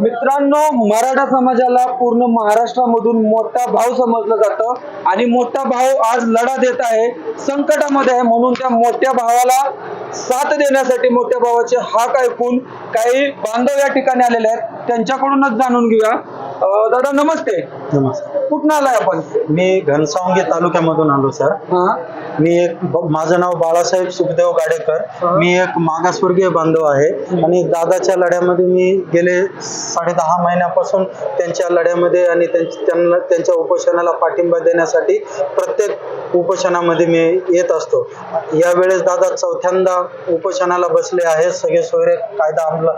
मित्रांनो मराठा समाजाला पूर्ण महाराष्ट्रामधून मोठा भाव समजलं जातं आणि मोठा भाव आज लढा देत आहे संकटामध्ये आहे म्हणून त्या मोठ्या भावाला साथ देण्यासाठी मोठ्या भावाचे हाक ऐकून काही बांधव या ठिकाणी आलेले आहेत. त्यांच्याकडूनच जाणून घेऊया. दादा नमस्ते. नमस्कार कुठून आलाय आपण? मी घनसावंगी तालुक्यामधून आलो सर. हा. मी एक ब- माझं नाव बाळासाहेब सुखदेव गाडेकर. मी एक मागासवर्गीय बांधव आहे आणि दादाच्या लढ्यामध्ये मी गेले साडे दहा महिन्यापासून त्यांच्या लढ्यामध्ये आणि त्यांच- त्यांना त्यांच्या उपोषणाला पाठिंबा देण्यासाठी प्रत्येक उपोषणामध्ये मी येत असतो. यावेळेस दादा चौथ्यांदा उपोषणाला बसले आहेत. सगळे सोयरे कायदा अंमल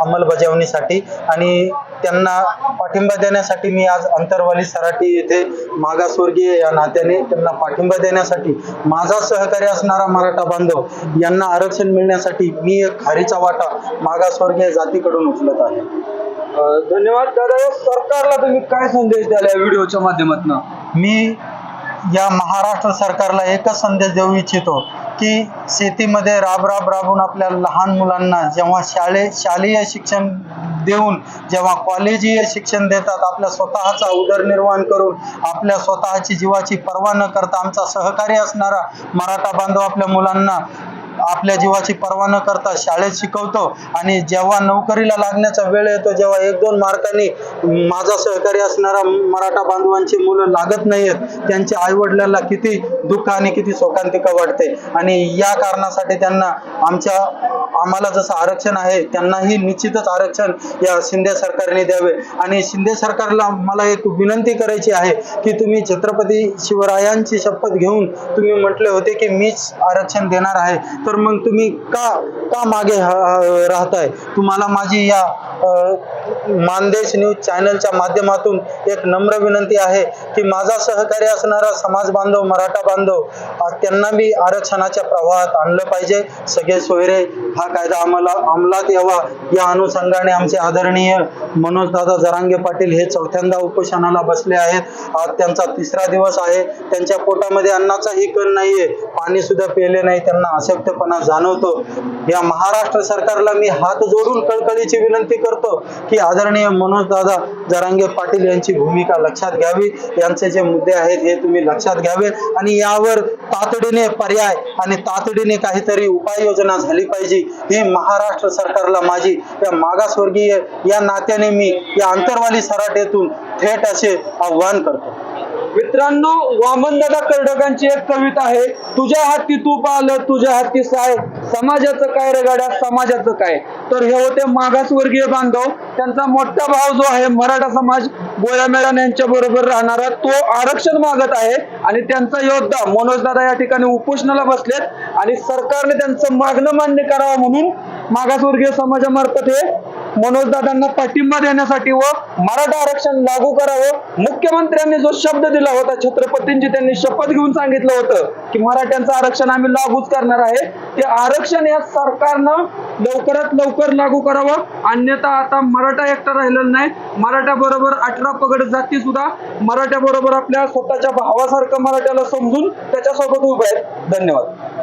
अंमलबजावणीसाठी आणि त्यांना पाठिंबा देण्यासाठी मी आज अंतरवाली सराटी येथे मागासवर्गीय या नात्याने त्यांना पाठिंबा देण्यासाठी माझा सहकारी असणारा मराठा बांधव यांना आरक्षण मिळण्यासाठी मी एक खारीचा वाटा मागासवर्गीय जातीकडून उचलत आहे. धन्यवाद दादा. या सरकारला तुम्ही काय संदेश द्याल या व्हिडिओच्या माध्यमातून? मी या महाराष्ट्र सरकारला एकच संदेश देऊ इच्छितो की शेतीमध्ये राब राब राबून आपल्या लहान मुलांना जेव्हा शाळे शालेय शिक्षण देऊन जेव्हा कॉलेजीय शिक्षण देतात आपल्या स्वतःचा उदरनिर्वाह करून आपल्या स्वतःची जीवाची पर्वा न करता आमचा सहकारी असणारा मराठा बांधव आपल्या मुलांना आपल्या जीवाची पर्वा न करता शाळेत शिकवतो आणि जेव्हा नोकरीला लागण्याचा वेळ येतो जेव्हा एक दोन मार्कांनी माझा सहकारी असणारा मराठा बांधवांची मुलं लागत नाहीयेत त्यांच्या आईवडिलांना किती दुःख आणि किती शोकांतिका वाटते. आणि या कारणासाठी त्यांना आमच्या आम्हाला जसं आरक्षण आहे त्यांनाही निश्चितच आरक्षण या शिंदे सरकारने द्यावे. आणि शिंदे सरकारला मला एक विनंती करायची आहे की तुम्ही छत्रपती शिवरायांची शपथ घेऊन तुम्ही म्हटले होते की मीच आरक्षण देणार आहे. तर मग तुम्ही का का मागे हा- राहताय? तुम्हाला माझी या मानदेश न्यूज चॅनलच्या माध्यमातून एक नम्र विनंती आहे की माझा सहकारी असणारा समाज बांधव मराठा बांधव त्यांना मी आरक्षणाच्या प्रवाहात आणलं पाहिजे. सगळे सोयरे हा कायदा आम्हाला अंमलात यावा. या अनुषंगाने आमचे आदरणीय मनोजदादा जरांगे पाटील हे चौथ्यांदा उपोषणाला बसले आहेत. आज त्यांचा तिसरा दिवस आहे. त्यांच्या पोटामध्ये अन्नाचाही कण नाहीये. पाणी सुद्धा पिले नाही. त्यांना अशक्तपणा जाणवतो. या महाराष्ट्र सरकारला मी हात जोडून कळकळीची विनंती करतो की आदरणीय मनोज दादा जरांगे पाटील यांची भूमिका लक्षात घ्यावी. यांचे जे मुद्दे आहेत हे तुम्ही लक्षात घ्यावे आणि यावर तातडीने पर्याय आणि तातडीने काहीतरी उपाययोजना झाली पाहिजे. हे महाराष्ट्र सरकारला माझी या मागासवर्गीय या नात्याने मी या अंतरवाली सराटेतून थेट असे आव्हान करतो. मित्रांनो वामनदादा कर्डकांची एक कविता आहे तुझ्या हाती तूप आलं तुझ्या हाती साय. समाजाचं काय रगाड्या समाजाचं काय? तर हे होते मागासवर्गीय बांधव. त्यांचा मोठा भाव जो आहे मराठा समाज गोळ्या मेळान यांच्या बरोबर राहणारा तो आरक्षण मागत आहे. आणि त्यांचा योद्धा मनोजदादा या ठिकाणी उपोषणाला बसलेत. आणि सरकारने त्यांचं मागणं मान्य करावं म्हणून मागासवर्गीय समाजामार्फत हे मनोजदादांना पाठिंबा देण्यासाठी व मराठा आरक्षण लागू करावं. मुख्यमंत्र्यांनी जो शब्द दिला होता छत्रपतींची त्यांनी शपथ घेऊन सांगितलं होतं की मराठ्यांचं आरक्षण आम्ही लागूच करणार आहे. ते आरक्षण या सरकारनं लवकरात लवकर लागू करावं. अन्यथा आता मराठा एकटा राहिलेला नाही. मराठा बरोबर अठरा पगड जाती सुद्धा मराठ्या बरोबर आपल्या स्वतःच्या भावासारखं मराठ्याला समजून त्याच्यासोबत उभे आहेत. धन्यवाद.